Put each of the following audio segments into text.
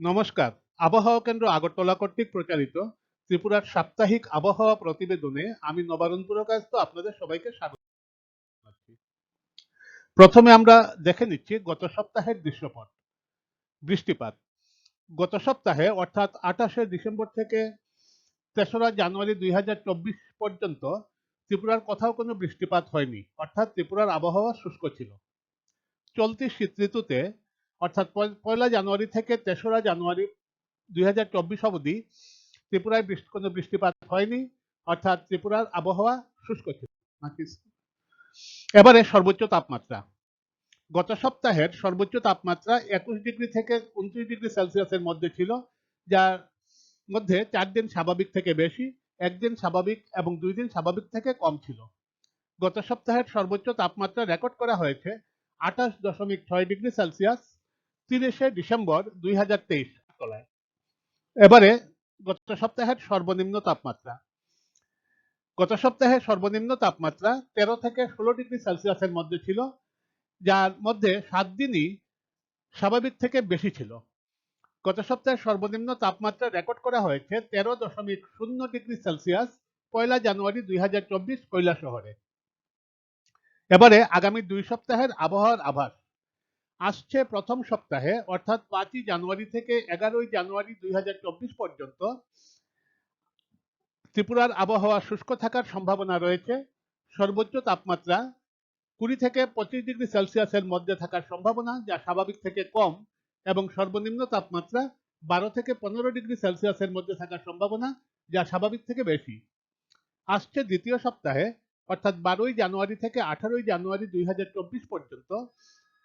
নমস্কার। আবহাওয়া কেন্দ্র আগরতলা কর্তৃক প্রচারিত ত্রিপুরার সাপ্তাহিক আবহাওয়া প্রতিবেদনে আমি নবারুণ পুরকায়স্থ আপনাদের সবাইকে স্বাগত প্রথমে আমরা দেখে নিচ্ছি গত সপ্তাহের দৃশ্যপট। বৃষ্টিপাত। গত সপ্তাহে, অর্থাৎ আঠাশে ডিসেম্বর থেকে তেসরা জানুয়ারি দুই হাজার চব্বিশ পর্যন্ত ত্রিপুরার কোথাও কোনো বৃষ্টিপাত হয়নি, অর্থাৎ ত্রিপুরার আবহাওয়া শুষ্ক ছিল। চলতি শীত ঋতুতে অর্থাৎ পয়- পয়লা জানুয়ারি থেকে তেসরা জানুয়ারি দুই হাজার চব্বিশ অবধি ত্রিপুরায় কোনো বৃষ্টিপাত হয়নি। অর্থাৎ ত্রিপুরার আবহাওয়া শুষ্ক ছিল। এবারে সর্বোচ্চ তাপমাত্রা। গত সপ্তাহের সর্বোচ্চ তাপমাত্রা একুশ ডিগ্রি থেকে উনত্রিশ ডিগ্রি সেলসিয়াসের মধ্যে ছিল, যার মধ্যে চার দিন স্বাভাবিক থেকে বেশি একদিন স্বাভাবিক এবং দুই দিন স্বাভাবিক থেকে কম ছিল। গত সপ্তাহের সর্বোচ্চ তাপমাত্রা রেকর্ড করা হয়েছে আঠাশ দশমিক ছয় ডিগ্রি সেলসিয়াস তিরিশে ডিসেম্বর দুই হাজার তেইশ এবারে গত সপ্তাহের সর্বনিম্ন তাপমাত্রা। গত সপ্তাহে সর্বনিম্ন তাপমাত্রা তেরো থেকে ষোলো ডিগ্রি সেলসিয়াসের মধ্যে ছিল, যার মধ্যে সাত দিনই স্বাভাবিক থেকে বেশি ছিল। গত সপ্তাহে সর্বনিম্ন তাপমাত্রা রেকর্ড করা হয়েছে তেরো দশমিক শূন্য ডিগ্রি সেলসিয়াস, পয়লা জানুয়ারি দুই হাজার চব্বিশ কৈলা শহরে এবারে আগামী দুই সপ্তাহের আবহাওয়ার আভাস। আসছে প্রথম সপ্তাহে, অর্থাৎ পাঁচই জানুয়ারি থেকে এগারোই জানুয়ারি দুই পর্যন্ত। ত্রিপুরার আবহাওয়া শুষ্ক থাকার সম্ভাবনা রয়েছে, সর্বোচ্চ তাপমাত্রা কুড়ি থেকে পঁচিশ ডিগ্রি সেলসিয়াসের মধ্যে থাকার সম্ভাবনা, যা স্বাভাবিক থেকে কম, এবং সর্বনিম্ন তাপমাত্রা বারো থেকে পনেরো ডিগ্রি সেলসিয়াসের মধ্যে থাকার সম্ভাবনা, যা স্বাভাবিক থেকে বেশি। আসছে দ্বিতীয় সপ্তাহে, অর্থাৎ বারোই জানুয়ারি থেকে আঠারোই জানুয়ারি দুই হাজার চব্বিশ পর্যন্ত।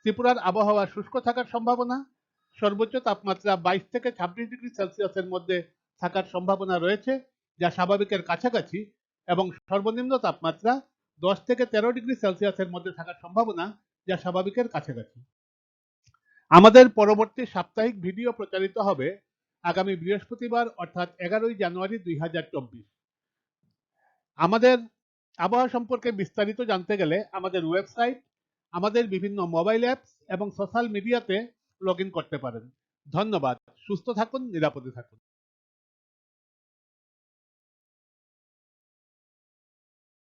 ত্রিপুরার আবহাওয়া শুষ্ক থাকার সম্ভাবনা, সর্বোচ্চ তাপমাত্রা বাইশ থেকে ছাব্বিশ ডিগ্রি সেলসিয়াসের মধ্যে থাকার সম্ভাবনা রয়েছে, যা স্বাভাবিকের কাছাকাছি এবং সর্বনিম্ন তাপমাত্রা দশ থেকে তেরো ডিগ্রি সেলসিয়াসের মধ্যে থাকার সম্ভাবনা, যা স্বাভাবিকের কাছাকাছি। আমাদের পরবর্তী সাপ্তাহিক ভিডিও প্রচারিত হবে আগামী বৃহস্পতিবার, অর্থাৎ এগারোই জানুয়ারি দুই হাজার চব্বিশ। আমাদের আবহাওয়া সম্পর্কে বিস্তারিত জানতে গেলে আমাদের ওয়েবসাইট আমাদের বিভিন্ন মোবাইল অ্যাপস এবং সোশ্যাল মিডিয়াতে লগ করতে পারেন। ধন্যবাদ। সুস্থ থাকুন, নিরাপদে থাকুন।